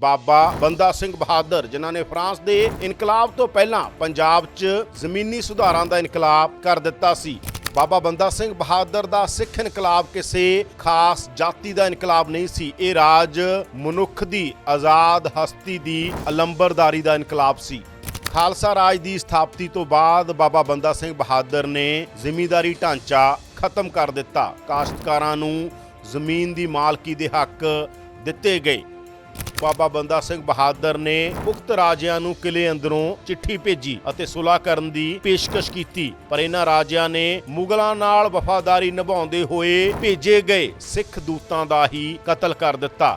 ਬਾਬਾ ਬੰਦਾ ਸਿੰਘ ਬਹਾਦਰ, ਜਿਨ੍ਹਾਂ ਨੇ ਫਰਾਂਸ ਦੇ ਇਨਕਲਾਬ ਤੋਂ ਪਹਿਲਾਂ ਪੰਜਾਬ 'ਚ ਜ਼ਮੀਨੀ ਸੁਧਾਰਾਂ ਦਾ ਇਨਕਲਾਬ ਕਰ ਦਿੱਤਾ ਸੀ। ਬਾਬਾ ਬੰਦਾ ਸਿੰਘ ਬਹਾਦਰ ਦਾ ਸਿੱਖ ਇਨਕਲਾਬ ਕਿਸੇ ਖਾਸ ਜਾਤੀ ਦਾ ਇਨਕਲਾਬ ਨਹੀਂ ਸੀ। ਇਹ ਰਾਜ ਮਨੁੱਖ ਦੀ ਆਜ਼ਾਦ ਹਸਤੀ ਦੀ ਅਲੰਬਰਦਾਰੀ ਦਾ ਇਨਕਲਾਬ ਸੀ। ਖਾਲਸਾ ਰਾਜ ਦੀ ਸਥਾਪਤੀ ਤੋਂ ਬਾਅਦ ਬਾਬਾ ਬੰਦਾ ਸਿੰਘ ਬਹਾਦਰ ਨੇ ਜ਼ਿਮੀਂਦਾਰੀ ਢਾਂਚਾ ਖਤਮ ਕਰ ਦਿੱਤਾ। ਕਾਸ਼ਤਕਾਰਾਂ ਨੂੰ ਜ਼ਮੀਨ ਦੀ ਮਾਲਕੀ ਦੇ ਹੱਕ ਦਿੱਤੇ ਗਏ। ਬਾਬਾ ਬੰਦਾ ਸਿੰਘ ਬਹਾਦਰ ਨੇ ਉਕਤ ਰਾਜਿਆਂ ਨੂੰ ਕਿਲੇ ਅੰਦਰੋਂ ਚਿੱਠੀ ਭੇਜੀ ਅਤੇ ਸੁਲਾਹ ਕਰਨ ਦੀ ਪੇਸ਼ਕਸ਼ ਕੀਤੀ। ਪਰ ਇਹਨਾਂ ਰਾਜਿਆਂ ਨੇ ਮੁਗਲਾਂ ਨਾਲ ਵਫਾਦਾਰੀ ਨਿਭਾਉਂਦੇ ਹੋਏ ਭੇਜੇ ਗਏ ਸਿੱਖ ਦੂਤਾਂ ਦਾ ਹੀ ਕਤਲ ਕਰ ਦਿੱਤਾ।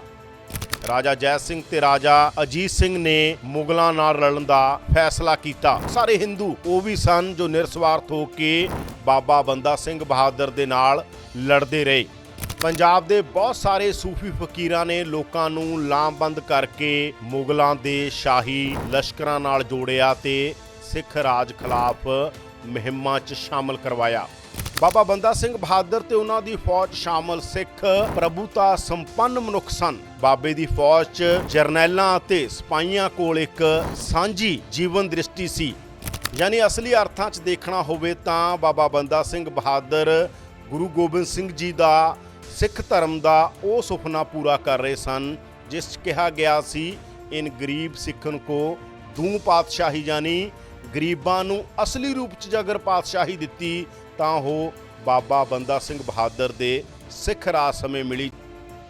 ਰਾਜਾ ਜੈ ਸਿੰਘ ਤੇ ਰਾਜਾ ਅਜੀਤ ਸਿੰਘ ਨੇ ਮੁਗਲਾਂ ਨਾਲ ਲੜਨ ਦਾ ਫੈਸਲਾ ਕੀਤਾ। ਸਾਰੇ ਹਿੰਦੂ ਉਹ ਵੀ ਸਨ ਜੋ ਨਿਰਸਵਾਰਥ ਹੋ ਕੇ ਬਾਬਾ ਬੰਦਾ ਸਿੰਘ ਬਹਾਦਰ ਦੇ ਨਾਲ ਲੜਦੇ ਰਹੇ। ਪੰਜਾਬ ਦੇ ਬਹੁਤ ਸਾਰੇ ਸੂਫੀ ਫਕੀਰਾਂ ਨੇ ਲੋਕਾਂ ਨੂੰ ਲਾਮਬੰਦ ਕਰਕੇ ਮੁਗਲਾਂ ਦੇ ਸ਼ਾਹੀ ਲਸ਼ਕਰਾਂ ਨਾਲ ਜੋੜਿਆ ਤੇ ਸਿੱਖ ਰਾਜ ਖਿਲਾਫ ਮੁਹਿੰਮਾਂ 'ਚ ਸ਼ਾਮਲ ਕਰਵਾਇਆ। ਬਾਬਾ ਬੰਦਾ ਸਿੰਘ ਬਹਾਦਰ ਤੇ ਉਹਨਾਂ ਦੀ ਫੌਜ ਸ਼ਾਮਲ, ਸਿੱਖ ਪ੍ਰਭੂਤਾ ਸੰਪੰਨ ਮਨੁੱਖ ਸਨ। ਬਾਬੇ ਦੀ ਫੌਜ 'ਚ ਜਰਨੈਲਾਂ ਅਤੇ ਸਿਪਾਹੀਆਂ ਕੋਲ ਇੱਕ ਸਾਂਝੀ ਜੀਵਨ ਦ੍ਰਿਸ਼ਟੀ ਸੀ। ਯਾਨੀ ਅਸਲੀ ਅਰਥਾਂ 'ਚ ਦੇਖਣਾ ਹੋਵੇ ਤਾਂ ਬਾਬਾ ਬੰਦਾ ਸਿੰਘ ਬਹਾਦਰ ਗੁਰੂ ਗੋਬਿੰਦ ਸਿੰਘ ਜੀ ਦਾ ਸਿੱਖ ਧਰਮ ਦਾ ਉਹ ਸੁਪਨਾ ਪੂਰਾ ਕਰ ਰਹੇ ਸਨ, ਜਿਸ 'ਚ ਕਿਹਾ ਗਿਆ ਸੀ, ਇਨ ਗਰੀਬ ਸਿੱਖਨ ਕੋ ਦੂ ਪਾਤਸ਼ਾਹੀ ਯਾਨੀ ਗਰੀਬਾਂ ਨੂੰ ਅਸਲੀ ਰੂਪ 'ਚ ਜੇਕਰ ਪਾਤਸ਼ਾਹੀ ਦਿੱਤੀ, ਤਾਂ ਉਹ ਬਾਬਾ ਬੰਦਾ ਸਿੰਘ ਬਹਾਦਰ ਦੇ ਸਿੱਖ ਰਾਜ ਸਮੇਂ ਮਿਲੀ।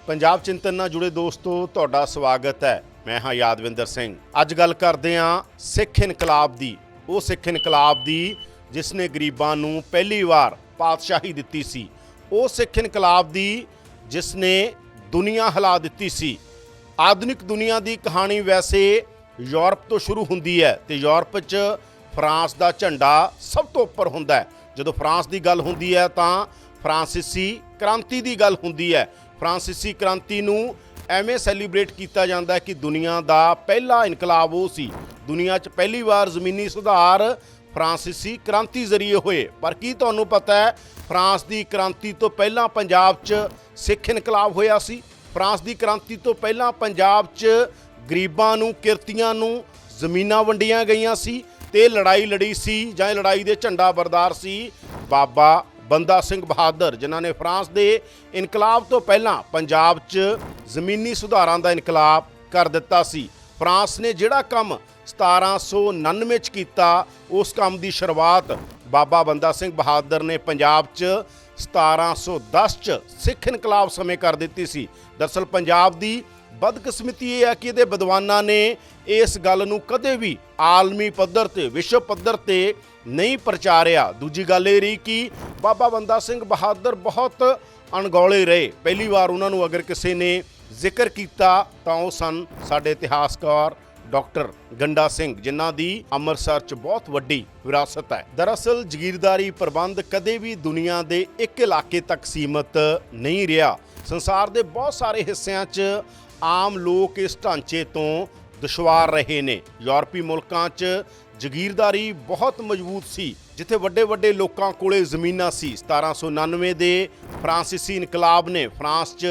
ਪੰਜਾਬ ਚਿੰਤਨ ਨਾਲ ਜੁੜੇ ਦੋਸਤੋ, ਤੁਹਾਡਾ ਸਵਾਗਤ ਹੈ। ਮੈਂ ਹਾਂ ਯਾਦਵਿੰਦਰ ਸਿੰਘ। ਅੱਜ ਗੱਲ ਕਰਦੇ ਹਾਂ ਸਿੱਖ ਇਨਕਲਾਬ ਦੀ। ਉਹ ਸਿੱਖ ਇਨਕਲਾਬ ਦੀ, ਜਿਸ ਨੇ ਗਰੀਬਾਂ ਨੂੰ ਪਹਿਲੀ ਵਾਰ ਪਾਤਸ਼ਾਹੀ ਦਿੱਤੀ ਸੀ। ਉਹ ਸਿੱਖ ਇਨਕਲਾਬ ਦੀ ਜਿਸ ਨੇ ਦੁਨੀਆ ਹਿਲਾ ਦਿੱਤੀ ਸੀ। ਆਧੁਨਿਕ ਦੁਨੀਆ ਦੀ ਕਹਾਣੀ ਵੈਸੇ ਯੂਰਪ ਤੋਂ ਸ਼ੁਰੂ ਹੁੰਦੀ ਹੈ ਤੇ ਯੂਰਪ 'ਚ ਫਰਾਂਸ ਦਾ ਝੰਡਾ ਸਭ ਤੋਂ ਉੱਪਰ ਹੁੰਦਾ ਹੈ। ਜਦੋਂ ਫਰਾਂਸ ਦੀ ਗੱਲ ਹੁੰਦੀ ਹੈ ਤਾਂ ਫਰਾਂਸੀਸੀ ਕ੍ਰਾਂਤੀ ਦੀ ਗੱਲ ਹੁੰਦੀ ਹੈ। ਫਰਾਂਸੀਸੀ ਕ੍ਰਾਂਤੀ ਨੂੰ ਐਵੇਂ ਸੈਲੀਬ੍ਰੇਟ ਕੀਤਾ ਜਾਂਦਾ ਕਿ ਦੁਨੀਆ ਦਾ ਪਹਿਲਾ ਇਨਕਲਾਬ ਉਹ ਸੀ। ਦੁਨੀਆ 'ਚ ਪਹਿਲੀ ਵਾਰ ਜ਼ਮੀਨੀ ਸੁਧਾਰ ਫਰਾਂਸੀਸੀ ਕ੍ਰਾਂਤੀ ਜ਼ਰੀਏ ਹੋਏ। ਪਰ ਕੀ ਤੁਹਾਨੂੰ ਪਤਾ ਹੈ, ਫਰਾਂਸ ਦੀ ਕ੍ਰਾਂਤੀ ਤੋਂ ਪਹਿਲਾਂ ਪੰਜਾਬ 'ਚ ਸਿੱਖ ਇਨਕਲਾਬ ਹੋਇਆ ਸੀ? ਫਰਾਂਸ ਦੀ ਕ੍ਰਾਂਤੀ ਤੋਂ ਪਹਿਲਾਂ ਪੰਜਾਬ 'ਚ ਗਰੀਬਾਂ ਨੂੰ, ਕਿਰਤੀਆਂ ਨੂੰ ਜ਼ਮੀਨਾਂ ਵੰਡੀਆਂ ਗਈਆਂ ਸੀ ਤੇ ਲੜਾਈ ਲੜੀ ਸੀ ਜਾਂ ਲੜਾਈ ਦੇ ਝੰਡਾ ਬਰਦਾਰ ਸੀ ਬਾਬਾ ਬੰਦਾ ਸਿੰਘ ਬਹਾਦਰ, ਜਿਨ੍ਹਾਂ ਨੇ ਫਰਾਂਸ ਦੇ ਇਨਕਲਾਬ ਤੋਂ ਪਹਿਲਾਂ ਪੰਜਾਬ 'ਚ ਜ਼ਮੀਨੀ ਸੁਧਾਰਾਂ ਦਾ ਇਨਕਲਾਬ ਕਰ ਦਿੱਤਾ ਸੀ। ਫਰਾਂਸ ਨੇ ਜਿਹੜਾ ਕੰਮ 1799 ਚ ਕੀਤਾ ਉਸ ਕੰਮ ਦੀ ਸ਼ੁਰੂਆਤ। ਬਾਬਾ ਬੰਦਾ ਸਿੰਘ ਬਹਾਦਰ ਨੇ ਪੰਜਾਬ 'ਚ 1710 ਚ ਸਿੱਖ ਇਨਕਲਾਬ ਸਮੇਂ ਕਰ ਦਿੱਤੀ ਸੀ। ਦਰਸਲ ਪੰਜਾਬ ਦੀ ਬਦਕਿਸਮਤੀ ਇਹ ਹੈ ਕਿ ਇਹਦੇ ਵਿਦਵਾਨਾਂ ਨੇ ਇਸ ਗੱਲ ਨੂੰ ਕਦੇ ਵੀ ਆਲਮੀ ਪੱਧਰ ਤੇ, ਵਿਸ਼ਵ ਪੱਧਰ ਤੇ ਨਹੀਂ ਪ੍ਰਚਾਰਿਆ। ਦੂਜੀ ਗੱਲ ਇਹ ਰਹੀ ਕਿ ਬਾਬਾ ਬੰਦਾ ਸਿੰਘ ਬਹਾਦਰ ਬਹੁਤ ਅਣਗੌਲੇ ਰਹੇ। ਪਹਿਲੀ ਵਾਰ ਉਹਨਾਂ ਨੂੰ ਅਗਰ ਕਿਸੇ ਨੇ ਜ਼ਿਕਰ ਕੀਤਾ ਤਾਂ ਉਹ ਸਨ ਸਾਡੇ ਇਤਿਹਾਸਕਾਰ ਡਾਕਟਰ ਗੰਡਾ ਸਿੰਘ, ਜਿਨ੍ਹਾਂ ਦੀ ਅੰਮ੍ਰਿਤਸਰ 'ਚ ਬਹੁਤ ਵੱਡੀ ਵਿਰਾਸਤ ਹੈ। ਦਰਅਸਲ ਜ਼ਗੀਰਦਾਰੀ ਪ੍ਰਬੰਧ ਕਦੇ ਵੀ ਦੁਨੀਆ ਦੇ ਇੱਕ ਇਲਾਕੇ ਤੱਕ ਸੀਮਤ ਨਹੀਂ ਰਿਹਾ। ਸੰਸਾਰ ਦੇ ਬਹੁਤ ਸਾਰੇ ਹਿੱਸਿਆਂ 'ਚ ਆਮ ਲੋਕ ਇਸ ਢਾਂਚੇ ਤੋਂ ਦੁਸ਼ਵਾਰ ਰਹੇ ਨੇ। ਯੂਰਪੀ ਮੁਲਕਾਂ 'ਚ ਜ਼ਗੀਰਦਾਰੀ ਬਹੁਤ ਮਜ਼ਬੂਤ ਸੀ, ਜਿੱਥੇ ਵੱਡੇ ਵੱਡੇ ਲੋਕਾਂ ਕੋਲੇ ਜ਼ਮੀਨਾਂ ਸੀ। 1799 ਦੇ ਫਰਾਂਸੀਸੀ ਇਨਕਲਾਬ ਨੇ ਫਰਾਂਸ 'ਚ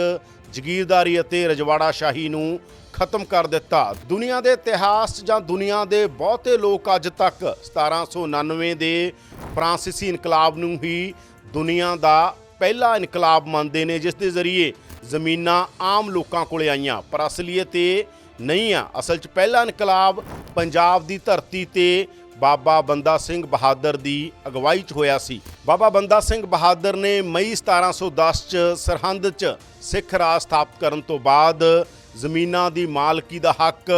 ਜ਼ਗੀਰਦਾਰੀ ਅਤੇ ਰਜਵਾੜਾ ਸ਼ਾਹੀ ਨੂੰ ਖਤਮ ਕਰ ਦਿੱਤਾ। ਦੁਨੀਆ ਦੇ ਇਤਿਹਾਸ 'ਚ ਜਾਂ ਦੁਨੀਆ ਦੇ ਬਹੁਤੇ ਲੋਕ ਅੱਜ ਤੱਕ 1799 ਦੇ ਫਰਾਂਸੀਸੀ ਇਨਕਲਾਬ ਨੂੰ ਹੀ ਦੁਨੀਆ ਦਾ ਪਹਿਲਾ ਇਨਕਲਾਬ ਮੰਨਦੇ ਨੇ, ਜਿਸ ਦੇ ਜ਼ਰੀਏ ਜ਼ਮੀਨਾਂ ਆਮ ਲੋਕਾਂ ਕੋਲੇ ਆਈਆਂ। ਪਰ ਅਸਲੀਅਤ ਇਹ ਨਹੀਂ ਆ। ਅਸਲ 'ਚ ਪਹਿਲਾ ਇਨਕਲਾਬ ਪੰਜਾਬ ਦੀ ਧਰਤੀ ਤੇ ਬਾਬਾ ਬੰਦਾ ਸਿੰਘ ਬਹਾਦਰ ਦੀ ਅਗਵਾਈ 'ਚ ਹੋਇਆ ਸੀ। ਬਾਬਾ ਬੰਦਾ ਸਿੰਘ ਬਹਾਦਰ ਨੇ ਮਈ 1710 'ਚ ਸਰਹੰਦ 'ਚ ਸਿੱਖ ਰਾਜ ਸਥਾਪਿਤ ਕਰਨ ਤੋਂ ਬਾਅਦ ਜ਼ਮੀਨਾਂ ਦੀ ਮਾਲਕੀ ਦਾ ਹੱਕ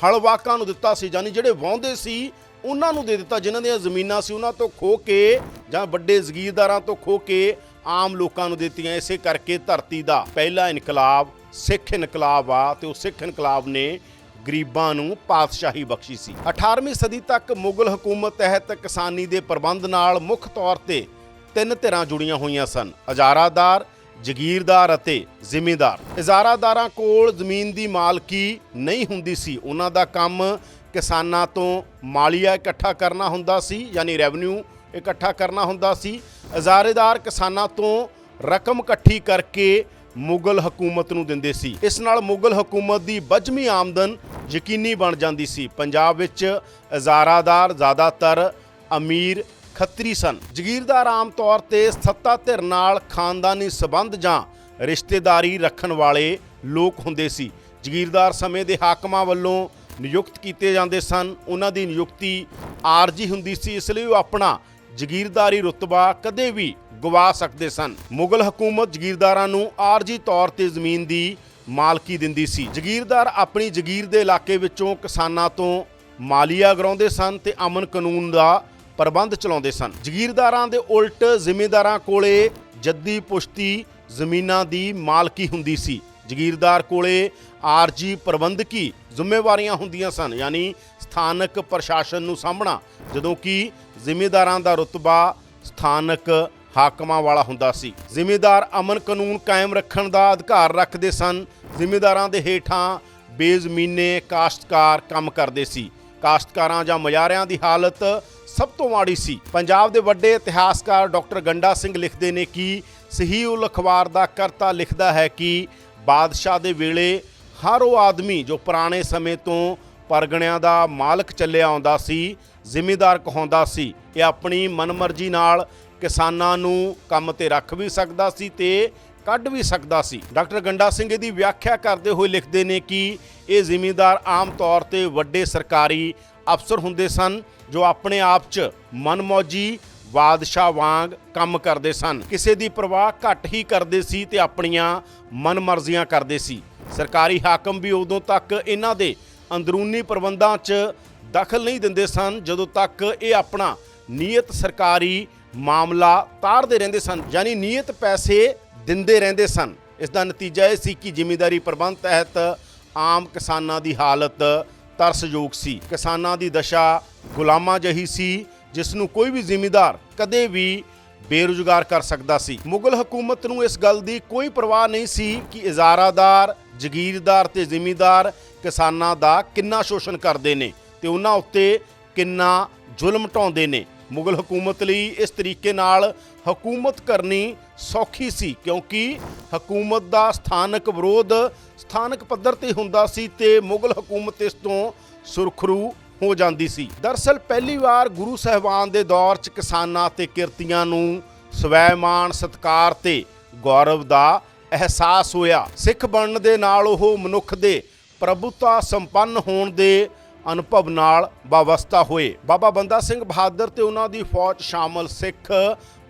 ਹਲਵਾਕਾਂ ਨੂੰ ਦਿੱਤਾ ਸੀ ਯਾਨੀ ਜਿਹੜੇ ਵਾਹੁੰਦੇ ਸੀ, ਉਹਨਾਂ ਨੂੰ ਦੇ ਦਿੱਤਾ, ਜਿਨ੍ਹਾਂ ਦੀਆਂ ਜ਼ਮੀਨਾਂ ਸੀ ਉਹਨਾਂ ਤੋਂ ਖੋ ਕੇ ਜਾਂ ਵੱਡੇ ਜ਼ਗੀਰਦਾਰਾਂ ਤੋਂ ਖੋ ਕੇ ਆਮ ਲੋਕਾਂ ਨੂੰ ਦਿੱਤੀਆਂ। ਇਸੇ ਕਰਕੇ ਧਰਤੀ ਦਾ ਪਹਿਲਾ ਇਨਕਲਾਬ, ਸਿੱਖ ਇਨਕਲਾਬ ਆ ਤੇ ਉਹ ਸਿੱਖ ਇਨਕਲਾਬ ਨੇ ਗਰੀਬਾਂ ਨੂੰ ਪਾਤਸ਼ਾਹੀ ਬਖਸ਼ੀ ਸੀ। 18ਵੀਂ ਸਦੀ ਤੱਕ ਮੁਗਲ ਹਕੂਮਤ ਤਹਿਤ ਕਿਸਾਨੀ ਦੇ ਪ੍ਰਬੰਧ ਨਾਲ ਮੁੱਖ ਤੌਰ ਤੇ ਤਿੰਨ ਧਿਰਾਂ ਜੁੜੀਆਂ ਹੋਈਆਂ ਸਨ। ਅਜ਼ਾਰਾਦਾਰ ਜ਼ਗੀਰਦਾਰ ਅਤੇ ਜ਼ਿਮੀਂਦਾਰ। ਇਜਾਰਾਦਾਰਾਂ ਕੋਲ ਜ਼ਮੀਨ ਦੀ ਮਾਲਕੀ ਨਹੀਂ ਹੁੰਦੀ ਸੀ। ਉਹਨਾਂ ਦਾ ਕੰਮ ਕਿਸਾਨਾਂ ਤੋਂ ਮਾਲੀਆ ਇਕੱਠਾ ਕਰਨਾ ਹੁੰਦਾ ਸੀ, ਯਾਨੀ ਰੈਵਨਿਊ ਇਕੱਠਾ ਕਰਨਾ ਹੁੰਦਾ ਸੀ। ਇਜਾਰੇਦਾਰ ਕਿਸਾਨਾਂ ਤੋਂ ਰਕਮ ਇਕੱਠੀ ਕਰਕੇ ਮੁਗਲ ਹਕੂਮਤ ਨੂੰ ਦਿੰਦੇ ਸੀ। ਇਸ ਨਾਲ ਮੁਗਲ ਹਕੂਮਤ ਦੀ ਬਜਮੀ ਆਮਦਨ ਯਕੀਨੀ ਬਣ ਜਾਂਦੀ ਸੀ। ਪੰਜਾਬ ਵਿੱਚ ਇਜ਼ਾਰਾਦਾਰ ਜ਼ਿਆਦਾਤਰ ਅਮੀਰ ਖੱਤਰੀ ਸਨ। ਜ਼ਗੀਰਦਾਰ ਆਮ ਤੌਰ ਤੇ ਸੱਤਾ ਧਿਰ ਨਾਲ ਖਾਨਦਾਨੀ ਸਬੰਧ ਜਾਂ ਰਿਸ਼ਤੇਦਾਰੀ ਰੱਖਣ ਵਾਲੇ ਲੋਕ ਹੁੰਦੇ ਸੀ। ਜ਼ਗੀਰਦਾਰ ਸਮੇਂ ਦੇ ਹਾਕਮਾਂ ਵੱਲੋਂ ਨਿਯੁਕਤ ਕੀਤੇ ਜਾਂਦੇ ਸਨ। ਉਹਨਾਂ ਦੀ ਨਿਯੁਕਤੀ ਆਰਜੀ ਹੁੰਦੀ ਸੀ, ਇਸ ਲਈ ਉਹ ਆਪਣਾ ਜ਼ਗੀਰਦਾਰੀ ਰੁਤਬਾ ਕਦੇ ਵੀ ਗਵਾ ਸਕਦੇ ਸਨ। ਮੁਗਲ ਹਕੂਮਤ ਜ਼ਗੀਰਦਾਰਾਂ ਨੂੰ ਆਰਜੀ ਤੌਰ ਤੇ ਜ਼ਮੀਨ ਦੀ ਮਾਲਕੀ ਦਿੰਦੀ ਸੀ। ਜ਼ਗੀਰਦਾਰ ਆਪਣੀ ਜ਼ਗੀਰ ਦੇ ਇਲਾਕੇ ਵਿੱਚੋਂ ਕਿਸਾਨਾਂ ਤੋਂ ਮਾਲੀਆ ਗਰਾਉਂਦੇ ਸਨ ਤੇ ਅਮਨ ਕਾਨੂੰਨ ਦਾ ਪ੍ਰਬੰਧ ਚਲਾਉਂਦੇ ਸਨ। ਜ਼ਗੀਰਦਾਰਾਂ ਦੇ ਉਲਟ ਜ਼ਿਮੀਂਦਾਰਾਂ ਕੋਲੇ ਜੱਦੀ ਪੁਸ਼ਤੀ ਜ਼ਮੀਨਾਂ ਦੀ ਮਾਲਕੀ ਹੁੰਦੀ ਸੀ। ਜ਼ਗੀਰਦਾਰ ਕੋਲੇ ਆਰਜੀ ਪ੍ਰਬੰਧਕੀ ਜ਼ਿੰਮੇਵਾਰੀਆਂ ਹੁੰਦੀਆਂ ਸਨ, ਯਾਨੀ ਸਥਾਨਕ ਪ੍ਰਸ਼ਾਸਨ ਨੂੰ ਸਾਂਭਣਾ, ਜਦੋਂ ਕਿ ਜ਼ਿਮੀਂਦਾਰਾਂ ਦਾ ਰੁਤਬਾ ਸਥਾਨਕ ਹਾਕਮਾਂ ਵਾਲਾ ਹੁੰਦਾ ਸੀ। ਜ਼ਿਮੀਂਦਾਰ ਅਮਨ ਕਾਨੂੰਨ ਕਾਇਮ ਰੱਖਣ ਦਾ ਅਧਿਕਾਰ ਰੱਖਦੇ ਸਨ। ਜ਼ਿਮੀਂਦਾਰਾਂ ਦੇ ਹੇਠਾਂ ਬੇਜ਼ਮੀਨੇ ਕਾਸ਼ਤਕਾਰ ਕੰਮ ਕਰਦੇ ਸੀ। ਕਾਸ਼ਤਕਾਰਾਂ ਜਾਂ ਮਜ਼ਾਰਿਆਂ ਦੀ ਹਾਲਤ ਸਭ ਤੋਂ ਮਾੜੀ ਸੀ। ਪੰਜਾਬ ਦੇ ਵੱਡੇ ਇਤਿਹਾਸਕਾਰ ਡਾਕਟਰ ਗੰਡਾ ਸਿੰਘ ਲਿਖਦੇ ਨੇ ਕਿ ਸਹੀ ਅਖਬਾਰ ਦਾ ਕਰਤਾ ਲਿਖਦਾ ਹੈ ਕਿ ਬਾਦਸ਼ਾਹ ਦੇ ਵੇਲੇ ਹਰ ਉਹ ਆਦਮੀ ਜੋ ਪੁਰਾਣੇ ਸਮੇਂ ਤੋਂ ਪਰਗਣਿਆਂ ਦਾ ਮਾਲਕ ਚੱਲਿਆ ਆਉਂਦਾ ਸੀ, ਜ਼ਿਮੀਂਦਾਰ ਕਹਾਉਂਦਾ ਸੀ, ਇਹ ਆਪਣੀ ਮਨਮਰਜ਼ੀ ਨਾਲ ਕਿਸਾਨਾਂ ਨੂੰ ਕੰਮ ਤੇ ਰੱਖ ਵੀ ਸਕਦਾ ਸੀ ਤੇ ਕੱਢ ਵੀ ਸਕਦਾ ਸੀ। ਡਾਕਟਰ ਗੰਡਾ ਸਿੰਘ ਇਹਦੀ ਵਿਆਖਿਆ ਕਰਦੇ ਹੋਏ ਲਿਖਦੇ ਨੇ ਕਿ ਇਹ ਜ਼ਿਮੀਂਦਾਰ ਆਮ ਤੌਰ ਤੇ ਵੱਡੇ ਸਰਕਾਰੀ ਅਫਸਰ ਹੁੰਦੇ ਸਨ ਜੋ ਆਪਣੇ ਆਪ 'ਚ ਮਨਮੌਜੀ ਬਾਦਸ਼ਾਹ ਵਾਂਗ ਕੰਮ ਕਰਦੇ ਸਨ। ਕਿਸੇ ਦੀ ਪਰਵਾਹ ਘੱਟ ਹੀ ਕਰਦੇ ਸੀ ਤੇ ਆਪਣੀਆਂ ਮਨਮਰਜ਼ੀਆਂ ਕਰਦੇ ਸੀ। ਸਰਕਾਰੀ ਹਾਕਮ ਵੀ ਉਦੋਂ ਤੱਕ ਇਹਨਾਂ ਦੇ ਅੰਦਰੂਨੀ ਪ੍ਰਬੰਧਾਂ 'ਚ ਦਖਲ ਨਹੀਂ ਦਿੰਦੇ ਸਨ, ਜਦੋਂ ਤੱਕ ਇਹ ਆਪਣਾ ਨੀਅਤ ਸਰਕਾਰੀ ਮਾਮਲਾ ਤਾਰਦੇ ਰਹਿੰਦੇ ਸਨ, ਯਾਨੀ ਨਿਯਤ ਪੈਸੇ ਦਿੰਦੇ ਰਹਿੰਦੇ ਸਨ। ਇਸ ਦਾ ਨਤੀਜਾ ਇਹ ਸੀ ਕਿ ਜ਼ਿਮੀਂਦਾਰੀ ਪ੍ਰਬੰਧ ਤਹਿਤ ਆਮ ਕਿਸਾਨਾਂ ਦੀ ਹਾਲਤ ਤਰਸਯੋਗ ਸੀ। ਕਿਸਾਨਾਂ ਦੀ ਦਸ਼ਾ ਗੁਲਾਮਾਂ ਜਹੀ ਸੀ ਜਿਸ ਨੂੰ ਕੋਈ ਵੀ ਜ਼ਿਮੀਂਦਾਰ ਕਦੇ ਵੀ ਬੇਰੁਜ਼ਗਾਰ ਕਰ ਸਕਦਾ ਸੀ। ਮੁਗਲ ਹਕੂਮਤ ਨੂੰ ਇਸ ਗੱਲ ਦੀ ਕੋਈ ਪਰਵਾਹ ਨਹੀਂ ਸੀ ਕਿ ਇਜ਼ਾਰਾਦਾਰ, ਜ਼ਗੀਰਦਾਰ ਤੇ ਜ਼ਿਮੀਂਦਾਰ ਕਿਸਾਨਾਂ ਦਾ ਕਿੰਨਾ ਸ਼ੋਸ਼ਣ ਕਰਦੇ ਨੇ ਤੇ ਉਹਨਾਂ ਉੱਤੇ ਕਿੰਨਾ ਜ਼ੁਲਮ ਢਾਉਂਦੇ ਨੇ। ਮੁਗਲ ਹਕੂਮਤ ਲਈ ਇਸ ਤਰੀਕੇ ਨਾਲ ਹਕੂਮਤ ਕਰਨੀ ਸੌਖੀ ਸੀ, ਕਿਉਂਕਿ ਹਕੂਮਤ ਦਾ ਸਥਾਨਕ ਵਿਰੋਧ ਸਥਾਨਕ ਪੱਧਰ ਤੇ ਹੁੰਦਾ ਸੀ ਤੇ ਮੁਗਲ ਹਕੂਮਤ ਇਸ ਤੋਂ ਸੁਰਖਰੂ ਹੋ ਜਾਂਦੀ ਸੀ। ਦਰਸਲ ਪਹਿਲੀ ਵਾਰ ਗੁਰੂ ਸਾਹਿਬਾਨ ਦੇ ਦੌਰ 'ਚ ਕਿਸਾਨਾਂ ਤੇ ਕਿਰਤੀਆਂ ਨੂੰ ਸਵੈਮਾਨ ਸਤਕਾਰ ਤੇ ਗੌਰਵ ਦਾ ਅਹਿਸਾਸ ਹੋਇਆ। ਸਿੱਖ ਬਣਨ ਦੇ ਨਾਲ ਉਹ ਮਨੁੱਖ ਦੇ ਪ੍ਰਭੂਤਾ ਸੰਪੰਨ ਹੋਣ ਦੇ ਅਨੁਭਵ ਨਾਲ ਵਾਵਸਤਾ ਹੋਏ। ਬਾਬਾ ਬੰਦਾ ਸਿੰਘ ਬਹਾਦਰ ਤੇ ਉਹਨਾਂ ਦੀ ਫੌਜ ਸ਼ਾਮਲ ਸਿੱਖ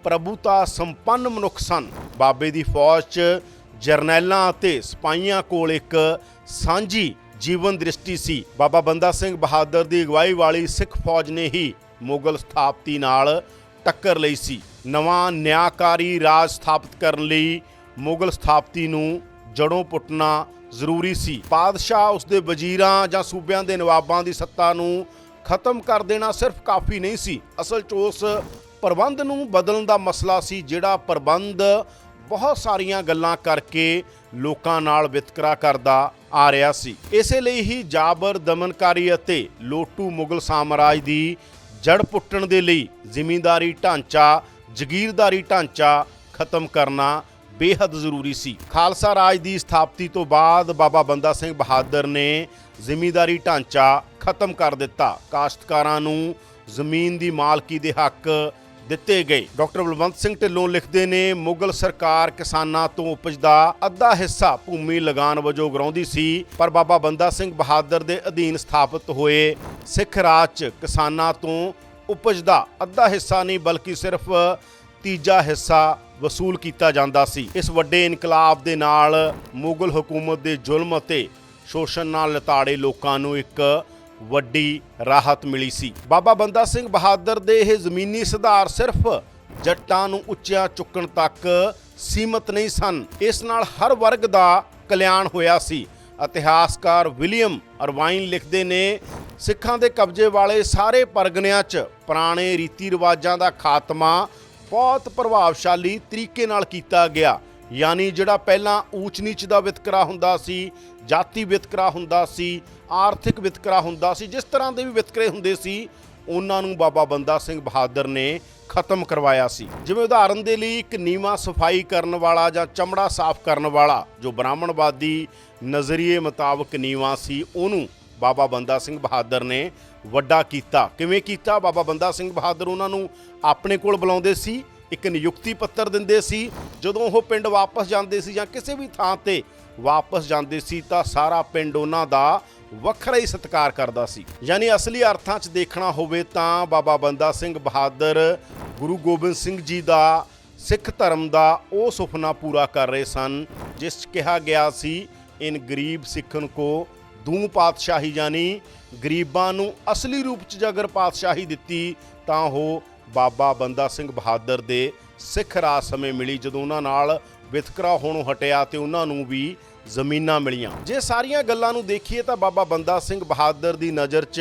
ਪ੍ਰਭੂਤਾ ਸੰਪੰਨ ਮਨੁੱਖ ਸਨ। ਬਾਬੇ ਦੀ ਫੌਜ 'ਚ ਜਰਨੈਲਾਂ ਅਤੇ ਸਿਪਾਹੀਆਂ ਕੋਲ ਇੱਕ ਸਾਂਝੀ ਜੀਵਨ ਦ੍ਰਿਸ਼ਟੀ ਸੀ। ਬਾਬਾ ਬੰਦਾ ਸਿੰਘ ਬਹਾਦਰ ਦੀ ਅਗਵਾਈ ਵਾਲੀ ਸਿੱਖ ਫੌਜ ਨੇ ਹੀ ਮੁਗਲ ਸਥਾਪਤੀ ਨਾਲ ਟੱਕਰ ਲਈ ਸੀ। ਨਵਾਂ ਨਿਆਂਕਾਰੀ ਰਾਜ ਸਥਾਪਿਤ ਕਰਨ ਲਈ ਮੁਗਲ ਸਥਾਪਤੀ ਨੂੰ ਜੜੋਂ ਪੁੱਟਣਾ ਜ਼ਰੂਰੀ ਸੀ। ਪਾਦਸ਼ਾਹ ਉਸਦੇ ਵਜ਼ੀਰਾਂ ਜਾਂ ਸੂਬਿਆਂ ਦੇ ਨਵਾਬਾਂ ਦੀ ਸੱਤਾ ਨੂੰ ਖਤਮ ਕਰ ਦੇਣਾ ਸਿਰਫ ਕਾਫੀ ਨਹੀਂ ਸੀ। ਅਸਲ 'ਚ ਉਸ ਪ੍ਰਬੰਧ ਨੂੰ ਬਦਲਣ ਦਾ ਮਸਲਾ ਸੀ, ਜਿਹੜਾ ਪ੍ਰਬੰਧ ਬਹੁਤ ਸਾਰੀਆਂ ਗੱਲਾਂ ਕਰਕੇ ਲੋਕਾਂ ਨਾਲ ਵਿਤਕਰਾ ਕਰਦਾ ਆ ਰਿਹਾ ਸੀ। ਇਸੇ ਲਈ ਹੀ ਜਾਬਰ ਦਮਨਕਾਰੀ ਅਤੇ ਲੋਟੂ ਮੁਗਲ ਸਾਮਰਾਜ ਦੀ ਜੜ ਪੁੱਟਣ ਦੇ ਲਈ ਜ਼ਿਮੀਂਦਾਰੀ ਢਾਂਚਾ, ਜ਼ਗੀਰਦਾਰੀ ਢਾਂਚਾ ਖਤਮ ਕਰਨਾ ਬੇਹੱਦ ਜ਼ਰੂਰੀ ਸੀ। ਖਾਲਸਾ ਰਾਜ ਦੀ ਸਥਾਪਤੀ ਤੋਂ ਬਾਅਦ ਬਾਬਾ ਬੰਦਾ ਸਿੰਘ ਬਹਾਦਰ ਨੇ ਜ਼ਿਮੀਂਦਾਰੀ ਢਾਂਚਾ ਖਤਮ ਕਰ ਦਿੱਤਾ। ਕਾਸ਼ਤਕਾਰਾਂ ਨੂੰ ਜ਼ਮੀਨ ਦੀ ਮਾਲਕੀ ਦੇ ਹੱਕ ਦਿੱਤੇ ਗਏ। ਡਾਕਟਰ ਬਲਵੰਤ ਸਿੰਘ ਢਿੱਲੋਂ ਲਿਖਦੇ ਨੇ, ਮੁਗਲ ਸਰਕਾਰ ਕਿਸਾਨਾਂ ਤੋਂ ਉਪਜ ਦਾ ਅੱਧਾ ਹਿੱਸਾ ਭੂਮੀ ਲਗਾਨ ਵਜੋਂ ਗਰਾਉਂਦੀ ਸੀ, ਪਰ ਬਾਬਾ ਬੰਦਾ ਸਿੰਘ ਬਹਾਦਰ ਦੇ ਅਧੀਨ ਸਥਾਪਿਤ ਹੋਏ ਸਿੱਖ ਰਾਜ 'ਚ ਕਿਸਾਨਾਂ ਤੋਂ ਉਪਜ ਦਾ ਅੱਧਾ ਹਿੱਸਾ ਨਹੀਂ, ਬਲਕਿ ਸਿਰਫ ਤੀਜਾ ਹਿੱਸਾ ਵਸੂਲ ਕੀਤਾ ਜਾਂਦਾ ਸੀ। ਇਸ ਵੱਡੇ ਇਨਕਲਾਬ ਦੇ ਨਾਲ ਮੁਗਲ ਹਕੂਮਤ ਦੇ ਜ਼ੁਲਮ ਅਤੇ ਸ਼ੋਸ਼ਣ ਨਾਲ ਲਤਾੜੇ ਲੋਕਾਂ ਨੂੰ ਇੱਕ ਵੱਡੀ ਰਾਹਤ ਮਿਲੀ ਸੀ। ਬਾਬਾ ਬੰਦਾ ਸਿੰਘ ਬਹਾਦਰ ਦੇ ਇਹ ਜ਼ਮੀਨੀ ਸੁਧਾਰ ਸਿਰਫ ਜੱਟਾਂ ਨੂੰ ਉੱਚਿਆਂ ਚੁੱਕਣ ਤੱਕ ਸੀਮਤ ਨਹੀਂ ਸਨ। ਇਸ ਨਾਲ ਹਰ ਵਰਗ ਦਾ ਕਲਿਆਣ ਹੋਇਆ ਸੀ। ਇਤਿਹਾਸਕਾਰ ਵਿਲੀਅਮ ਅਰਵਾਈਨ ਲਿਖਦੇ ਨੇ, ਸਿੱਖਾਂ ਦੇ ਕਬਜ਼ੇ ਵਾਲੇ ਸਾਰੇ ਪਰਗਨਿਆਂ 'ਚ ਪੁਰਾਣੇ ਰੀਤੀ ਰਿਵਾਜਾਂ ਦਾ ਖਾਤਮਾ ਬਹੁਤ ਪ੍ਰਭਾਵਸ਼ਾਲੀ ਤਰੀਕੇ ਨਾਲ ਕੀਤਾ ਗਿਆ। ਯਾਨੀ ਜਿਹੜਾ ਪਹਿਲਾਂ ਊਚ ਨੀਚ ਦਾ ਵਿਤਕਰਾ ਹੁੰਦਾ ਸੀ, ਜਾਤੀ ਵਿਤਕਰਾ ਹੁੰਦਾ ਸੀ, ਆਰਥਿਕ ਵਿਤਕਰਾ ਹੁੰਦਾ ਸੀ, ਜਿਸ ਤਰ੍ਹਾਂ ਦੇ ਵੀ ਵਿਤਕਰੇ ਹੁੰਦੇ ਸੀ, ਉਹਨਾਂ ਨੂੰ ਬਾਬਾ ਬੰਦਾ ਸਿੰਘ ਬਹਾਦਰ ਨੇ ਖਤਮ ਕਰਵਾਇਆ ਸੀ। ਜਿਵੇਂ ਉਦਾਹਰਨ ਦੇ ਲਈ ਇੱਕ ਨੀਵਾ ਸਫ਼ਾਈ ਕਰਨ ਵਾਲਾ ਜਾਂ ਚਮੜਾ ਸਾਫ਼ ਕਰਨ ਵਾਲਾ ਜੋ ਬ੍ਰਾਹਮਣਵਾਦੀ ਨਜ਼ਰੀਏ ਮੁਤਾਬਕ ਨੀਵਾ ਸੀ, ਉਹਨੂੰ ਬਾਬਾ ਬੰਦਾ ਸਿੰਘ ਬਹਾਦਰ ਨੇ ਵੱਡਾ ਕੀਤਾ। ਕਿਵੇਂ ਕੀਤਾ? ਬਾਬਾ ਬੰਦਾ ਸਿੰਘ ਬਹਾਦਰ ਉਹਨਾਂ ਨੂੰ ਆਪਣੇ ਕੋਲ ਬੁਲਾਉਂਦੇ ਸੀ, ਇੱਕ ਨਿਯੁਕਤੀ ਪੱਤਰ ਦਿੰਦੇ ਸੀ। ਜਦੋਂ ਉਹ ਪਿੰਡ ਵਾਪਸ ਜਾਂਦੇ ਸੀ ਜਾਂ ਕਿਸੇ ਵੀ ਥਾਂ ਤੇ ਵਾਪਸ ਜਾਂਦੇ ਸੀ ਤਾਂ ਸਾਰਾ ਪਿੰਡ ਉਹਨਾਂ ਦਾ ਵੱਖਰਾ ਹੀ ਸਤਿਕਾਰ ਕਰਦਾ ਸੀ। ਯਾਨੀ ਅਸਲੀ ਅਰਥਾਂ 'ਚ ਦੇਖਣਾ ਹੋਵੇ ਤਾਂ ਬਾਬਾ ਬੰਦਾ ਸਿੰਘ ਬਹਾਦਰ ਗੁਰੂ ਗੋਬਿੰਦ ਸਿੰਘ ਜੀ ਦਾ ਸਿੱਖ ਧਰਮ ਦਾ ਉਹ ਸੁਪਨਾ ਪੂਰਾ ਕਰ ਰਹੇ ਸਨ, ਜਿਸ 'ਚ ਕਿਹਾ ਗਿਆ ਸੀ, ਇਨ ਗਰੀਬ ਸਿੱਖਨ ਕੋ ਦੂੰ ਪਾਤਸ਼ਾਹੀ ਯਾਨੀ ਗਰੀਬਾਂ ਨੂੰ ਅਸਲੀ ਰੂਪ 'ਚ ਜੇਕਰ ਪਾਤਸ਼ਾਹੀ ਦਿੱਤੀ, ਤਾਂ ਉਹ ਬਾਬਾ ਬੰਦਾ ਸਿੰਘ ਬਹਾਦਰ ਦੇ ਸਿੱਖ ਰਾਜ ਸਮੇਂ ਮਿਲੀ, ਜਦੋਂ ਉਹਨਾਂ ਨਾਲ ਵਿਤਕਰਾ ਹੋਣੋਂ ਹਟਿਆ ਤੇ ਉਹਨਾਂ ਨੂੰ ਵੀ ਜ਼ਮੀਨਾਂ ਮਿਲੀਆਂ। ਜੇ ਸਾਰੀਆਂ ਗੱਲਾਂ ਨੂੰ ਦੇਖੀਏ ਤਾਂ ਬਾਬਾ ਬੰਦਾ ਸਿੰਘ ਬਹਾਦਰ ਦੀ ਨਜ਼ਰ 'ਚ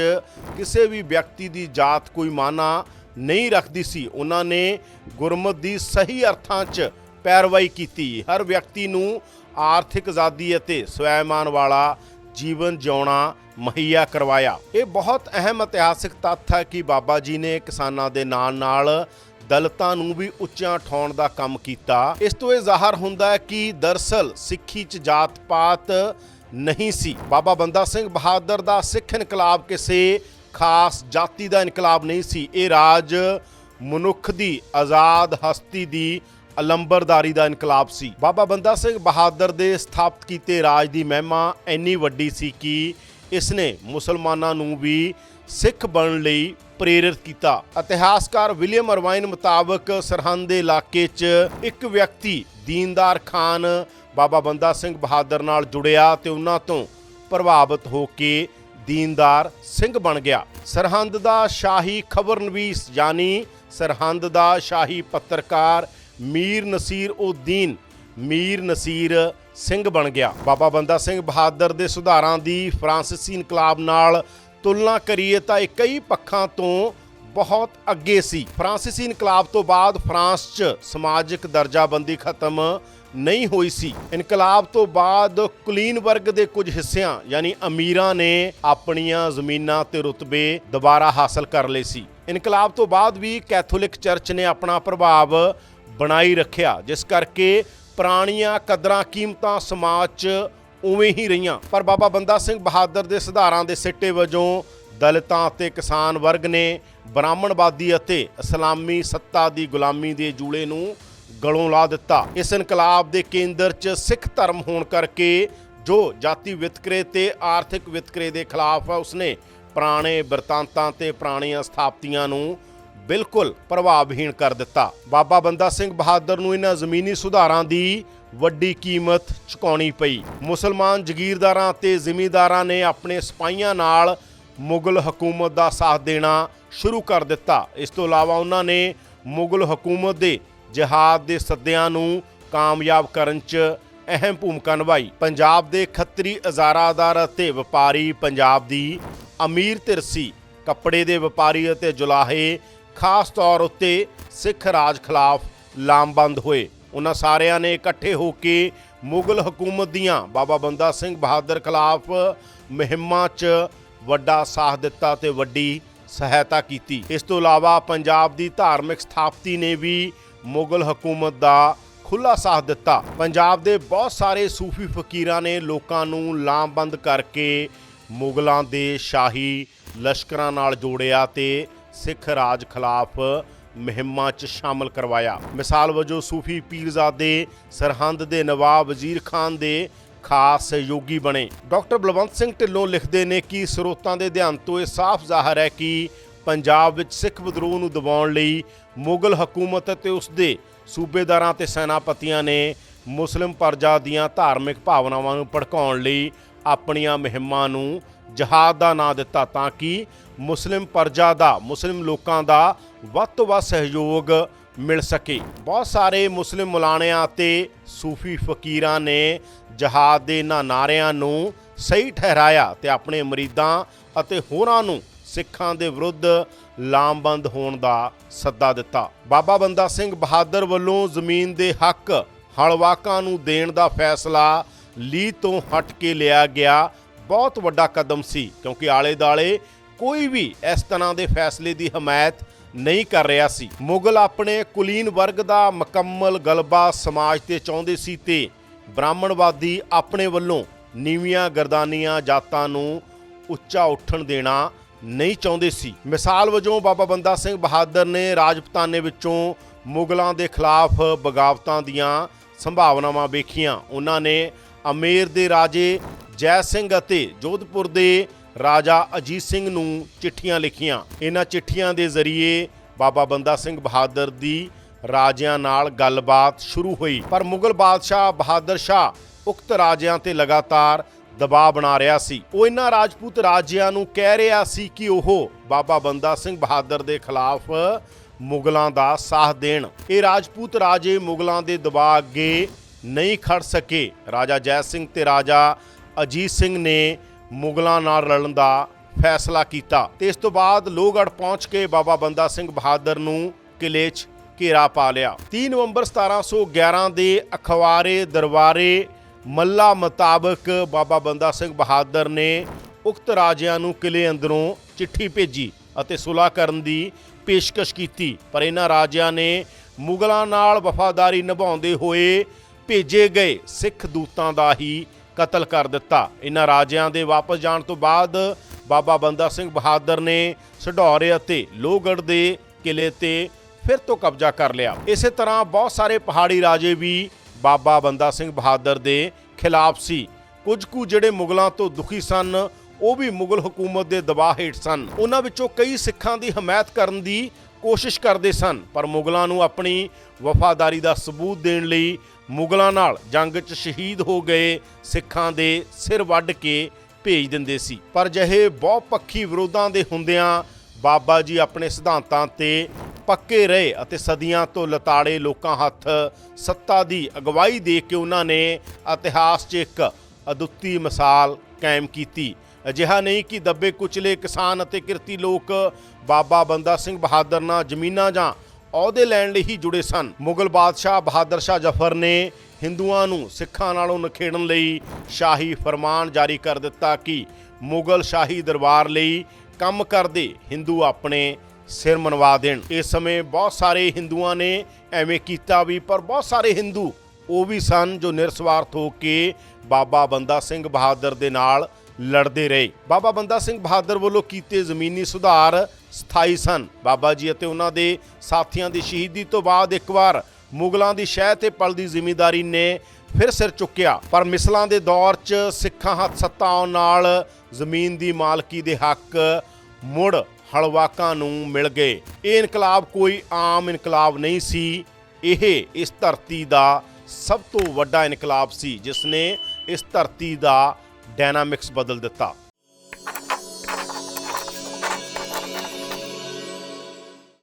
ਕਿਸੇ ਵੀ ਵਿਅਕਤੀ ਦੀ ਜਾਤ ਕੋਈ ਮਾਨਾ ਨਹੀਂ ਰੱਖਦੀ ਸੀ। ਉਹਨਾਂ ਨੇ ਗੁਰਮਤ ਦੀ ਸਹੀ ਅਰਥਾਂ 'ਚ ਪੈਰਵਾਈ ਕੀਤੀ। ਹਰ ਵਿਅਕਤੀ ਨੂੰ ਆਰਥਿਕ ਆਜ਼ਾਦੀ ਅਤੇ ਸਵੈਮਾਨ ਵਾਲਾ ਜੀਵਨ ਜਿਉਣਾ ਮੁਹੱਈਆ ਕਰਵਾਇਆ। ਇਹ ਬਹੁਤ ਅਹਿਮ ਇਤਿਹਾਸਿਕ ਤੱਥ ਹੈ ਕਿ ਬਾਬਾ ਜੀ ਨੇ ਕਿਸਾਨਾਂ ਦੇ ਨਾਲ ਨਾਲ ਦਲਤਾਂ ਨੂੰ ਵੀ ਉੱਚਾ ਉਠਾਉਣ ਦਾ ਕੰਮ ਕੀਤਾ। ਇਸ ਤੋਂ ਇਹ ਜ਼ਾਹਰ ਹੁੰਦਾ ਹੈ ਕਿ ਦਰਸਲ ਸਿੱਖੀ 'ਚ ਜਾਤ ਪਾਤ ਨਹੀਂ ਸੀ। ਬਾਬਾ ਬੰਦਾ ਸਿੰਘ ਬਹਾਦਰ ਦਾ ਸਿੱਖ ਇਨਕਲਾਬ ਕਿਸੇ ਖਾਸ ਜਾਤੀ ਦਾ ਇਨਕਲਾਬ ਨਹੀਂ ਸੀ। ਇਹ ਰਾਜ ਮਨੁੱਖ ਦੀ ਆਜ਼ਾਦ ਹਸਤੀ ਦੀ ਅਲੰਬਰਦਾਰੀ ਦਾ ਇਨਕਲਾਬ ਸੀ। ਬਾਬਾ ਬੰਦਾ ਸਿੰਘ ਬਹਾਦਰ ਦੇ ਸਥਾਪਿਤ ਕੀਤੇ ਰਾਜ ਦੀ ਮਹਿਮਾ ਇੰਨੀ ਵੱਡੀ ਸੀ ਕਿ ਇਸ ਨੇ ਮੁਸਲਮਾਨਾਂ ਨੂੰ ਵੀ ਸਿੱਖ ਬਣਨ ਲਈ ਪ੍ਰੇਰਿਤ ਕੀਤਾ। ਇਤਿਹਾਸਕਾਰ ਵਿਲੀਅਮ ਅਰਵਾਈਨ ਮੁਤਾਬਕ ਸਰਹੰਦ ਦੇ ਇਲਾਕੇ 'ਚ ਇੱਕ ਵਿਅਕਤੀ, ਦੀਨਦਾਰ ਖਾਨ, ਬਾਬਾ ਬੰਦਾ ਸਿੰਘ ਬਹਾਦਰ ਨਾਲ ਜੁੜਿਆ ਤੇ ਉਹਨਾਂ ਤੋਂ ਪ੍ਰਭਾਵਿਤ ਹੋ ਕੇ ਦੀਨਦਾਰ ਸਿੰਘ ਬਣ ਗਿਆ। ਸਰਹੰਦ ਦਾ ਸ਼ਾਹੀ ਖਬਰਨਵੀਸ ਯਾਨੀ ਸਰਹੰਦ ਦਾ ਸ਼ਾਹੀ ਪੱਤਰਕਾਰ ਮੀਰ ਨਸੀਰ ਉਦੀਨ ਮੀਰ ਨਸੀਰ ਸਿੰਘ ਬਣ ਗਿਆ। ਬਾਬਾ ਬੰਦਾ ਸਿੰਘ ਬਹਾਦਰ ਦੇ ਸੁਧਾਰਾਂ ਦੀ ਫਰਾਂਸੀਸੀ ਇਨਕਲਾਬ ਨਾਲ ਤੁਲਨਾ ਕਰੀਏ ਤਾਂ ਇਹ ਕਈ ਪੱਖਾਂ ਤੋਂ ਬਹੁਤ ਅੱਗੇ ਸੀ। ਫਰਾਂਸੀਸੀ ਇਨਕਲਾਬ ਤੋਂ ਬਾਅਦ ਫਰਾਂਸ 'ਚ ਸਮਾਜਿਕ ਦਰਜਾਬੰਦੀ ਖਤਮ ਨਹੀਂ ਹੋਈ ਸੀ। ਇਨਕਲਾਬ ਤੋਂ ਬਾਅਦ ਕੁਲੀਨ ਵਰਗ ਦੇ ਕੁਝ ਹਿੱਸਿਆਂ, ਯਾਨੀ ਅਮੀਰਾਂ ਨੇ ਆਪਣੀਆਂ ਜ਼ਮੀਨਾਂ ਤੇ ਰੁਤਬੇ ਦੁਬਾਰਾ ਹਾਸਲ ਕਰ ਲਏ ਸੀ। ਇਨਕਲਾਬ ਤੋਂ ਬਾਅਦ ਵੀ ਕੈਥੋਲਿਕ ਚਰਚ ਨੇ ਆਪਣਾ ਪ੍ਰਭਾਵ ਬਣਾਈ ਰੱਖਿਆ, ਜਿਸ ਕਰਕੇ ਪੁਰਾਣੀਆਂ ਕਦਰਾਂ ਕੀਮਤਾਂ ਸਮਾਜ 'ਚ ਉਵੇਂ ਹੀ ਰਹੀਆਂ। ਪਰ ਬਾਬਾ ਬੰਦਾ ਸਿੰਘ ਬਹਾਦਰ ਦੇ ਸੁਧਾਰਾਂ ਦੇ ਸਿੱਟੇ ਵਜੋਂ ਦਲਿਤਾਂ ਅਤੇ ਕਿਸਾਨ ਵਰਗ ਨੇ ਬ੍ਰਾਹਮਣਵਾਦੀ ਅਤੇ ਇਸਲਾਮੀ ਸੱਤਾ ਦੀ ਗੁਲਾਮੀ ਦੇ ਜੂਲੇ ਨੂੰ ਗਲੋਂ ਲਾ ਦਿੱਤਾ। ਇਸ ਇਨਕਲਾਬ ਦੇ ਕੇਂਦਰ 'ਚ ਸਿੱਖ ਧਰਮ ਹੋਣ ਕਰਕੇ ਜੋ ਜਾਤੀ ਵਿਤਕਰੇ ਤੇ ਆਰਥਿਕ ਵਿਤਕਰੇ ਦੇ ਖਿਲਾਫ ਹੈ ਉਸਨੇ ਪੁਰਾਣੇ ਬਰਤਾਂਤਾਂ ਤੇ ਪੁਰਾਣੀਆਂ ਸਥਾਪਤੀਆਂ ਨੂੰ ਬਿਲਕੁਲ ਪ੍ਰਭਾਵਹੀਣ ਕਰ ਦਿੱਤਾ। ਬਾਬਾ ਬੰਦਾ ਸਿੰਘ ਬਹਾਦਰ ਨੂੰ ਇਹਨਾਂ ਜ਼ਮੀਨੀ ਸੁਧਾਰਾਂ ਦੀ ਵੱਡੀ ਕੀਮਤ ਚੁਕਾਉਣੀ ਪਈ। ਮੁਸਲਮਾਨ ਜ਼ਗੀਰਦਾਰਾਂ ਤੇ ਜ਼ਿਮੀਂਦਾਰਾਂ ਨੇ ਆਪਣੇ ਸਿਪਾਹੀਆਂ ਨਾਲ ਮੁਗਲ ਹਕੂਮਤ ਦਾ ਸਾਥ ਦੇਣਾ ਸ਼ੁਰੂ ਕਰ ਦਿੱਤਾ। ਇਸ ਤੋਂ ਇਲਾਵਾ ਉਹਨਾਂ ਨੇ ਮੁਗਲ ਹਕੂਮਤ ਦੇ ਜਿਹਾਦ ਦੇ ਸੱਦਿਆਂ ਨੂੰ ਕਾਮਯਾਬ ਕਰਨ 'ਚ ਅਹਿਮ ਭੂਮਿਕਾ ਨਿਭਾਈ। ਪੰਜਾਬ ਦੇ ਖੱਤਰੀ ਅਜ਼ਾਰਾਦਾਰ ਅਤੇ ਵਪਾਰੀ ਪੰਜਾਬ ਦੀ ਅਮੀਰ ਧਿਰਸੀ ਕੱਪੜੇ ਦੇ ਵਪਾਰੀ ਅਤੇ ਜੁਲਾਹੇ ਖਾਸ ਤੌਰ ਉੱਤੇ ਸਿੱਖ ਰਾਜ ਖਿਲਾਫ ਲਾਮਬੰਦ ਹੋਏ। ਉਹਨਾਂ ਸਾਰਿਆਂ ਨੇ ਇਕੱਠੇ ਹੋ ਕੇ ਮੁਗਲ ਹਕੂਮਤ ਦੀਆਂ ਬਾਬਾ ਬੰਦਾ ਸਿੰਘ ਬਹਾਦਰ ਖਿਲਾਫ ਮੁਹਿੰਮਾਂ 'ਚ ਵੱਡਾ ਸਾਥ ਦਿੱਤਾ ਤੇ ਵੱਡੀ ਸਹਾਇਤਾ ਕੀਤੀ। ਇਸ ਤੋਂ ਇਲਾਵਾ ਪੰਜਾਬ ਦੀ ਧਾਰਮਿਕ ਸਥਾਪਤੀ ਨੇ ਵੀ ਮੁਗਲ ਹਕੂਮਤ ਦਾ ਖੁੱਲਾ ਸਾਥ ਦਿੱਤਾ। ਪੰਜਾਬ ਦੇ ਬਹੁਤ ਸਾਰੇ ਸੂਫੀ ਫਕੀਰਾਂ ਨੇ ਲੋਕਾਂ ਨੂੰ ਲਾਮਬੰਦ ਕਰਕੇ ਮੁਗਲਾਂ ਦੇ ਸ਼ਾਹੀ ਲਸ਼ਕਰਾਂ ਨਾਲ ਜੋੜਿਆ ਤੇ ਸਿੱਖ ਰਾਜ ਖਿਲਾਫ ਮੁਹਿੰਮਾਂ 'ਚ ਸ਼ਾਮਲ ਕਰਵਾਇਆ। ਮਿਸਾਲ ਵਜੋਂ ਸੂਫੀ ਪੀਰਜ਼ਾਦੇ ਸਰਹੰਦ ਦੇ ਨਵਾਬ ਵਜ਼ੀਰ ਖਾਨ ਦੇ ਖਾਸ ਸਹਿਯੋਗੀ ਬਣੇ। ਡਾਕਟਰ ਬਲਵੰਤ ਸਿੰਘ ਢਿੱਲੋਂ ਲਿਖਦੇ ਨੇ ਕਿ ਸਰੋਤਾਂ ਦੇ ਅਧਿਐਨ ਤੋਂ ਇਹ ਸਾਫ਼ ਜ਼ਾਹਰ ਹੈ ਕਿ ਪੰਜਾਬ ਵਿੱਚ ਸਿੱਖ ਵਿਦਰੋਹ ਨੂੰ ਦਬਾਉਣ ਲਈ ਮੁਗਲ ਹਕੂਮਤ ਅਤੇ ਉਸ ਦੇ ਸੂਬੇਦਾਰਾਂ ਤੇ ਸੈਨਾਪਤੀਆਂ ਨੇ ਮੁਸਲਿਮ ਪਰਜਾ ਦੀਆਂ ਧਾਰਮਿਕ ਭਾਵਨਾਵਾਂ ਨੂੰ ਭੜਕਾਉਣ ਲਈ ਆਪਣੀਆਂ ਮੁਹਿੰਮਾਂ ਨੂੰ ਜਹਾਦ ਦਾ ਨਾਂ ਦਿੱਤਾ ਤਾਂ ਕਿ ਮੁਸਲਿਮ ਪਰਜਾ ਦਾ, ਮੁਸਲਿਮ ਲੋਕਾਂ ਦਾ ਵੱਧ ਤੋਂ ਵੱਧ ਸਹਿਯੋਗ ਮਿਲ ਸਕੇ। ਬਹੁਤ ਸਾਰੇ ਮੁਸਲਿਮ ਮੁਲਾਣਿਆਂ ਅਤੇ ਸੂਫੀ ਫਕੀਰਾਂ ਨੇ ਜਹਾਦ ਦੇ ਇਹਨਾਂ ਨਾਰਿਆਂ ਨੂੰ ਸਹੀ ਠਹਿਰਾਇਆ ਤੇ ਆਪਣੇ ਮਰੀਦਾਂ ਅਤੇ ਹੋਰਾਂ ਨੂੰ ਸਿੱਖਾਂ ਦੇ ਵਿਰੁੱਧ ਲਾਮਬੰਦ ਹੋਣ ਦਾ ਸੱਦਾ ਦਿੱਤਾ। ਬਾਬਾ ਬੰਦਾ ਸਿੰਘ ਬਹਾਦਰ ਵੱਲੋਂ ਜ਼ਮੀਨ ਦੇ ਹੱਕ ਹਲਵਾਕਾਂ ਨੂੰ ਦੇਣ ਦਾ ਫੈਸਲਾ ਲੀ ਤੋਂ ਹਟ ਕੇ ਲਿਆ ਗਿਆ। ਬਹੁਤ ਵੱਡਾ ਕਦਮ ਸੀ, ਕਿਉਂਕਿ ਆਲੇ ਦਾਲੇ ਕੋਈ ਵੀ ਇਸ ਤਰ੍ਹਾਂ ਦੇ ਫੈਸਲੇ ਦੀ ਹਮਾਇਤ ਨਹੀਂ ਕਰ ਰਿਹਾ ਸੀ। ਮੁਗਲ ਆਪਣੇ ਕੁਲੀਨ ਵਰਗ ਦਾ ਮੁਕੰਮਲ ਗਲਬਾ ਸਮਾਜ ਤੇ ਚਾਹੁੰਦੇ ਸੀ ਤੇ ਬ੍ਰਾਹਮਣਵਾਦੀ ਆਪਣੇ ਵੱਲੋਂ ਨੀਵੀਆਂ ਗਰਦਾਨੀਆਂ ਜਾਤਾਂ ਨੂੰ ਉੱਚਾ ਉੱਠਣ ਦੇਣਾ ਨਹੀਂ ਚਾਹੁੰਦੇ ਸੀ। ਮਿਸਾਲ ਵਜੋਂ ਬਾਬਾ ਬੰਦਾ ਸਿੰਘ ਬਹਾਦਰ ਨੇ ਰਾਜਪਤਾਨੇ ਵਿੱਚੋਂ ਮੁਗਲਾਂ ਦੇ ਖਿਲਾਫ ਬਗਾਵਤਾਂ ਦੀਆਂ ਸੰਭਾਵਨਾਵਾਂ ਵੇਖੀਆਂ। ਉਹਨਾਂ ਨੇ ਅਮੇਰ ਦੇ ਰਾਜੇ ਜੈ ਸਿੰਘ ਅਤੇ ਜੋਧਪੁਰ ਦੇ ਰਾਜਾ ਅਜੀਤ ਸਿੰਘ ਨੂੰ ਚਿੱਠੀਆਂ ਲਿਖੀਆਂ। ਇਹਨਾਂ ਚਿੱਠੀਆਂ ਦੇ ਜ਼ਰੀਏ ਬਾਬਾ ਬੰਦਾ ਸਿੰਘ ਬਹਾਦਰ ਦੀ ਰਾਜਿਆਂ ਨਾਲ ਗੱਲਬਾਤ ਸ਼ੁਰੂ ਹੋਈ। ਪਰ ਮੁਗਲ ਬਾਦਸ਼ਾਹ ਬਹਾਦਰ ਸ਼ਾਹ ਉਕਤ ਰਾਜਿਆਂ ਤੇ ਲਗਾਤਾਰ ਦਬਾਅ ਬਣਾ ਰਿਹਾ ਸੀ। ਉਹ ਇਹਨਾਂ ਰਾਜਪੂਤ ਰਾਜਿਆਂ ਨੂੰ ਕਹਿ ਰਿਹਾ ਸੀ ਕਿ ਉਹ ਬਾਬਾ ਬੰਦਾ ਸਿੰਘ ਬਹਾਦਰ ਦੇ ਖਿਲਾਫ ਮੁਗਲਾਂ ਦਾ ਸਾਥ ਦੇਣ। ਇਹ ਰਾਜਪੂਤ ਰਾਜੇ ਮੁਗਲਾਂ ਦੇ ਦਬਾਅ ਅੱਗੇ ਨਹੀਂ ਖੜ ਸਕੇ। ਰਾਜਾ ਜੈ ਸਿੰਘ ਤੇ ਰਾਜਾ ਅਜੀਤ ਸਿੰਘ ਨੇ ਮੁਗਲਾਂ ਨਾਲ ਰਲਣ ਦਾ ਫੈਸਲਾ ਕੀਤਾ ਤੇ ਇਸ ਤੋਂ ਬਾਅਦ ਲੋਹਗੜ੍ਹ ਪਹੁੰਚ ਕੇ ਬਾਬਾ ਬੰਦਾ ਸਿੰਘ ਬਹਾਦਰ ਨੂੰ ਕਿਲੇ 'ਚ ਘੇਰਾ ਪਾ ਲਿਆ। 3 ਨਵੰਬਰ 1711 ਦੇ ਅਖਬਾਰੇ ਦਰਬਾਰੇ ਮੱਲਾ ਮੁਤਾਬਕ ਬਾਬਾ ਬੰਦਾ ਸਿੰਘ ਬਹਾਦਰ ਨੇ ਉਕਤ ਰਾਜਿਆਂ ਨੂੰ ਕਿਲੇ ਅੰਦਰੋਂ ਚਿੱਠੀ ਭੇਜੀ ਅਤੇ ਸੁਲਾਹ ਕਰਨ ਦੀ ਪੇਸ਼ਕਸ਼ ਕੀਤੀ। ਪਰ ਇਹਨਾਂ ਰਾਜਿਆਂ ਨੇ ਮੁਗਲਾਂ ਨਾਲ ਵਫਾਦਾਰੀ ਨਿਭਾਉਂਦੇ ਹੋਏ ਭੇਜੇ ਗਏ ਸਿੱਖ ਦੂਤਾਂ ਦਾ ਹੀ ਕਤਲ ਕਰ ਦਿੱਤਾ। ਇਹਨਾਂ ਰਾਜਿਆਂ ਦੇ ਵਾਪਸ ਜਾਣ ਤੋਂ ਬਾਅਦ ਬਾਬਾ ਬੰਦਾ ਸਿੰਘ ਬਹਾਦਰ ਨੇ ਸਢੌਰੇ ਅਤੇ ਲੋਹਗੜ੍ਹ ਦੇ ਕਿਲੇ ਤੇ ਫਿਰ ਤੋਂ ਕਬਜ਼ਾ ਕਰ ਲਿਆ। ਇਸੇ ਤਰ੍ਹਾਂ ਬਹੁਤ ਸਾਰੇ ਪਹਾੜੀ ਰਾਜੇ ਵੀ ਬਾਬਾ ਬੰਦਾ ਸਿੰਘ ਬਹਾਦਰ ਦੇ ਖਿਲਾਫ ਸੀ। ਕੁਝ ਕੁ ਜਿਹੜੇ ਮੁਗਲਾਂ ਤੋਂ ਦੁਖੀ ਸਨ, ਉਹ ਵੀ ਮੁਗਲ ਹਕੂਮਤ ਦੇ ਦਬਾਅ ਹੇਠ ਸਨ। ਉਹਨਾਂ ਵਿੱਚੋਂ ਕਈ ਸਿੱਖਾਂ ਦੀ ਹਮਾਇਤ ਕਰਨ ਦੀ ਕੋਸ਼ਿਸ਼ ਕਰਦੇ ਸਨ, ਪਰ ਮੁਗਲਾਂ ਨੂੰ ਆਪਣੀ ਵਫਾਦਾਰੀ ਦਾ ਸਬੂਤ ਦੇਣ ਲਈ ਮੁਗਲਾਂ ਨਾਲ ਜੰਗ 'ਚ ਸ਼ਹੀਦ ਹੋ ਗਏ ਸਿੱਖਾਂ ਦੇ ਸਿਰ ਵੱਢ ਕੇ ਭੇਜ ਦਿੰਦੇ ਸੀ। ਪਰ ਜਿਹੇ ਬਹੁ ਪੱਖੀ ਵਿਰੋਧਾਂ ਦੇ ਹੁੰਦਿਆਂ ਬਾਬਾ ਜੀ ਆਪਣੇ ਸਿਧਾਂਤਾਂ ਤੇ ਪੱਕੇ ਰਹੇ ਅਤੇ ਸਦੀਆਂ ਤੋਂ ਲਤਾੜੇ ਲੋਕਾਂ ਹੱਥ ਸੱਤਾ ਦੀ ਅਗਵਾਈ ਦੇ ਕੇ ਉਹਨਾਂ ਨੇ ਇਤਿਹਾਸ 'ਚ ਇੱਕ ਅਦੁੱਤੀ ਮਿਸਾਲ ਕਾਇਮ ਕੀਤੀ। ਅਜਿਹਾ ਨਹੀਂ ਕਿ ਦੱਬੇ ਕੁਚਲੇ ਕਿਸਾਨ ਅਤੇ ਕਿਰਤੀ ਲੋਕ ਬਾਬਾ ਬੰਦਾ ਸਿੰਘ ਬਹਾਦਰ ਨਾਲ ਜ਼ਮੀਨਾਂ ਜਾਂ ਅਹੁਦੇ ਲੈਣ ਲਈ ਹੀ ਜੁੜੇ ਸਨ। ਮੁਗਲ ਬਾਦਸ਼ਾਹ ਬਹਾਦਰ ਸ਼ਾਹ ਜ਼ਫਰ ਨੇ ਹਿੰਦੂਆਂ ਨੂੰ ਸਿੱਖਾਂ ਨਾਲੋਂ ਨਖੇੜਨ ਲਈ ਸ਼ਾਹੀ ਫਰਮਾਨ ਜਾਰੀ ਕਰ ਦਿੱਤਾ ਕਿ ਮੁਗਲ ਸ਼ਾਹੀ ਦਰਬਾਰ ਲਈ ਕੰਮ ਕਰਦੇ ਹਿੰਦੂ ਆਪਣੇ ਸਿਰ ਮਨਵਾ ਦੇਣ। ਇਸ ਸਮੇਂ ਬਹੁਤ ਸਾਰੇ ਹਿੰਦੂਆਂ ਨੇ ਐਵੇਂ ਕੀਤਾ ਵੀ, ਪਰ ਬਹੁਤ ਸਾਰੇ ਹਿੰਦੂ ਉਹ ਵੀ ਸਨ ਜੋ ਨਿਰਸਵਾਰਥ ਹੋ ਕੇ ਬਾਬਾ ਬੰਦਾ ਸਿੰਘ ਬਹਾਦਰ ਦੇ ਨਾਲ ਲੜਦੇ ਰਹੇ। ਬਾਬਾ ਬੰਦਾ ਸਿੰਘ ਬਹਾਦਰ ਵੱਲੋਂ ਕੀਤੇ ਜ਼ਮੀਨੀ ਸੁਧਾਰ ਸਥਾਈ ਸਨ। ਬਾਬਾ ਜੀ ਅਤੇ ਉਹਨਾਂ ਦੇ ਸਾਥੀਆਂ ਦੀ ਸ਼ਹੀਦੀ ਤੋਂ ਬਾਅਦ ਇੱਕ ਵਾਰ ਮੁਗਲਾਂ ਦੀ ਸ਼ਹਿ ਤੇ ਪਲਦੀ ਜ਼ਿਮੀਂਦਾਰੀ ਨੇ ਫਿਰ ਸਿਰ ਚੁੱਕਿਆ। ਪਰ ਮਿਸਲਾਂ ਦੇ ਦੌਰ 'ਚ ਸਿੱਖਾਂ ਹੱਥ ਸੱਤਾ ਆਉਣ ਨਾਲ ਜ਼ਮੀਨ ਦੀ ਮਾਲਕੀ ਦੇ ਹੱਕ ਮੁੜ ਹਲਵਾਕਾਂ ਨੂੰ ਮਿਲ ਗਏ। ਇਹ ਇਨਕਲਾਬ ਕੋਈ ਆਮ ਇਨਕਲਾਬ ਨਹੀਂ ਸੀ। ਇਹ ਇਸ ਧਰਤੀ ਦਾ ਸਭ ਤੋਂ ਵੱਡਾ ਇਨਕਲਾਬ ਸੀ, ਜਿਸ ਨੇ ਇਸ ਧਰਤੀ ਦਾ ਡਾਇਨਾਮਿਕਸ ਬਦਲ ਦਿੱਤਾ।